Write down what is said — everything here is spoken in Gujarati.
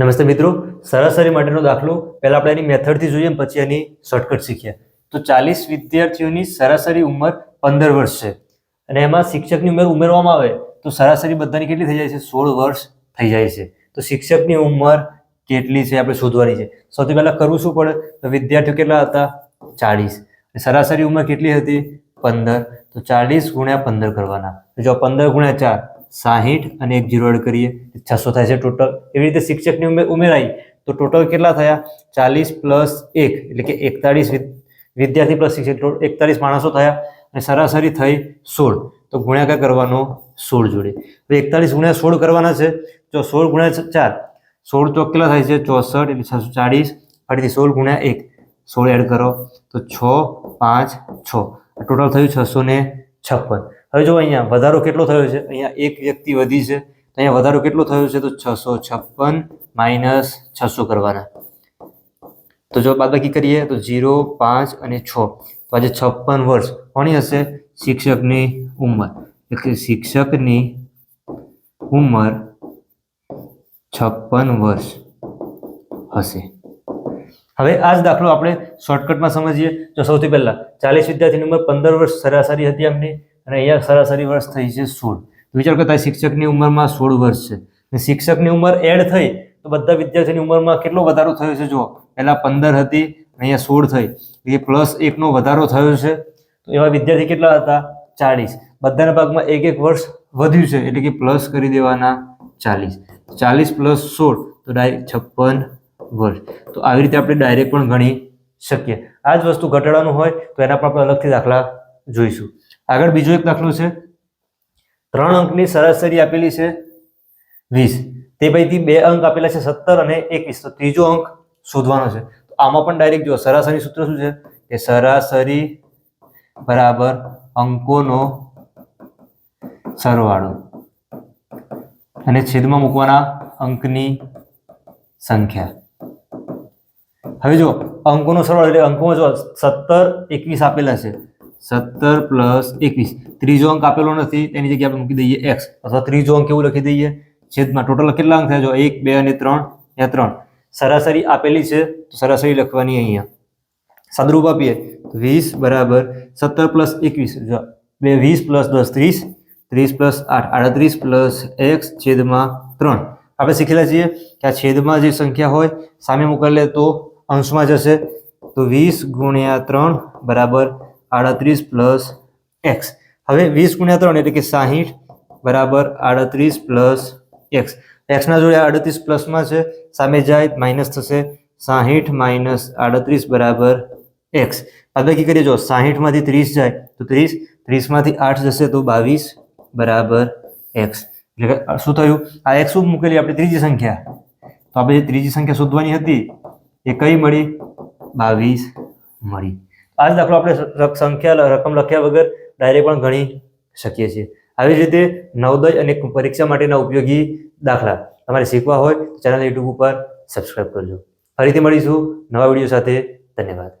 નમસ્તે મિત્રો સરાસરી માટેનો દાખલો પહેલા આપણે એની મેથડથી જોઈએ પછી એની શોર્ટકટ શીખીએ. તો ચાલીસ વિદ્યાર્થીઓની સરાસરી ઉંમર પંદર વર્ષ છે. અને એમાં શિક્ષકની ઉંમર ઉમેરવામાં આવે તો સરાસરી બધાની કેટલી થઈ જાય છે? સોળ વર્ષ થઈ જાય છે. તો શિક્ષકની ઉંમર કેટલી છે આપણે શોધવાની છે. સૌથી પહેલાં કરવું શું પડે? તો વિદ્યાર્થીઓ કેટલા હતા? ચાલીસ સરાસરી ઉંમર કેટલી હતી? પંદર. તો ચાલીસ ગુણ્યા પંદર કરવાના. જો પંદર ગુણ્યા ચાર સાહીઠ અને એક જીરો એડ કરીએ છસો થાય છે ટોટલ. એવી રીતે શિક્ષકની ઉંમર ઉમેરાઈ. તો ટોટલ કેટલા થયા? ચાલીસ પ્લસ એક, એટલે કે એકતાળીસ વિદ્યાર્થી પ્લસ શિક્ષક. એકતાળીસ માણસો થયા અને સરાસરી થઈ સોળ. તો ગુણ્યાકાર કરવાનો સોળ જોડે. તો એકતાળીસ ગુણ્યા સોળ કરવાના છે. જો સોળ ગુણ્યા ચાર, સોળ ચોક કેટલા થાય છે? ચોસઠ એટલે છસો ચાળીસ. ફરીથી સોળ ગુણ્યા એક, સોળ એડ કરો. તો છ, પાંચ, છ. ટોટલ થયું છસો ને છપ્પન. હવે જો અહીંયા વધારો કેટલો થયો છે? અહીંયા એક વ્યક્તિ વધી છે. અહીંયા વધારો કેટલો થયો છે? તો છસો છપ્પન માઇનસ છસો કરવાના. તો જો બાદબાકી કરીએ તો જીરો પાંચ અને છ. તો આજે છપ્પન વર્ષ કોની હશે? શિક્ષકની ઉંમર. એટલે શિક્ષકની ઉંમર છપ્પન વર્ષ હશે. હવે આ જ દાખલો આપણે શોર્ટકટમાં સમજીએ. તો સૌથી પહેલા ચાલીસ વિદ્યાર્થીની ઉંમર પંદર વર્ષ સરાસરી હતી એમની. અને અહીંયા સરાસરી વર્ષ થઈ છે સોળ. વિચાર કરતા શિક્ષકની ઉંમરમાં સોળ વર્ષ છે. અને શિક્ષકની ઉંમર એડ થઈ, તો બધા વિદ્યાર્થીની ઉંમરમાં કેટલો વધારો થયો છે? જો પહેલાં પંદર હતી, અહીંયા સોળ થઈ. એ પ્લસ એકનો વધારો થયો છે. તો એવા વિદ્યાર્થી કેટલા હતા? ચાલીસ. બધાના ભાગમાં એક એક વર્ષ વધ્યું છે, એટલે કે પ્લસ કરી દેવાના ચાલીસ. ચાલીસ પ્લસ સોળ, તો ડાયરેક્ટ છપ્પન વર્ષ. તો આવી રીતે આપણે ડાયરેક્ટ પણ ગણી શકીએ. આ જ વસ્તુ ઘટાડવાનું હોય, તો એના પણ આપણે અલગથી દાખલા જોઈશું. આગળ બીજો એક દાખલો છે. ત્રણ અંકની સરાસરી આપેલી છે. વીસ. તે પૈકી બે અંક આપેલા છે સત્તર અને એકવીસ. તો ત્રીજો અંક શોધવાનો છે. તો આમાં પણ ડાયરેક્ટ જો સરાસરી સૂત્ર શું છે? કે સરાસરી બરાબર અંકોનો સરવાળો. અને છેદમાં મૂકવાના અંકની સંખ્યા. હવે જો અંકોનો સરવાળો એટલે અંકોમાં જો સત્તર, એકવીસ આપેલા છે. સત્તર પ્લસ એકવીસ. ત્રીજો અંક આપેલો નથી એની જગ્યાએ આપણે મૂકી દઈએ એક્સ. અથવા ત્રીજો અંક એવું લખી દઈએ? છેદમાં ટોટલ કેટલા અંક થયા? જો એક, બે અને ત્રણ, યા ત્રણ. સરાસરી આપેલી છે, તો સરાસરી લખવાની અહીંયા. સાદરૂપ આપીએ. તો વીસ બરાબર સત્તર પ્લસ એકવીસ. જો બે વીસ પ્લસ દસ, ત્રીસ. ત્રીસ પ્લસ આઠ. આડત્રીસ પ્લસ એક્સ છેદમાં ત્રણ. આપણે શીખેલા છીએ કે આ છેદમાં જે સંખ્યા હોય, સામે મોકલે તો અંશમાં જશે. તો વીસ ગુણ્યા ત્રણ બરાબર આડત્રીસ પ્લસ એક્સ. હવે વીસ ગુણ્યા ત્રણ એટલે કે સાહીઠ બરાબર આડત્રીસ પ્લસ એક્સ. એક્સના જોડે આડત્રીસ પ્લસમાં છે, સામે જાય માઇનસ થશે સાહીઠ માઇનસ આડત્રીસ બરાબર એક્સ. બાદબાકી કરીએ, જો સાહીઠમાંથી ત્રીસ જાય તો ત્રીસ, ત્રીસમાંથી આઠ જશે તો બાવીસ બરાબર એક્સ. એટલે શું થયું? આ એક્સ શું મૂકેલી? આપણી ત્રીજી સંખ્યા. તો આપણે જે ત્રીજી સંખ્યા શોધવાની હતી, એ કઈ મળી? બાવીસ મળી. આ જ દાખલો આપણે સંખ્યા રકમ લખ્યા વગર ડાયરેક્ટ પણ ગણી શકીએ છીએ. આવી જ રીતે નવોદય અને પરીક્ષા માટેના ઉપયોગી દાખલા. તમારે શીખવા હોય તો ચેનલ યુટ્યુબ ઉપર સબસ્ક્રાઈબ કરજો. ફરીથી મળીશું નવા વીડિયો સાથે. ધન્યવાદ.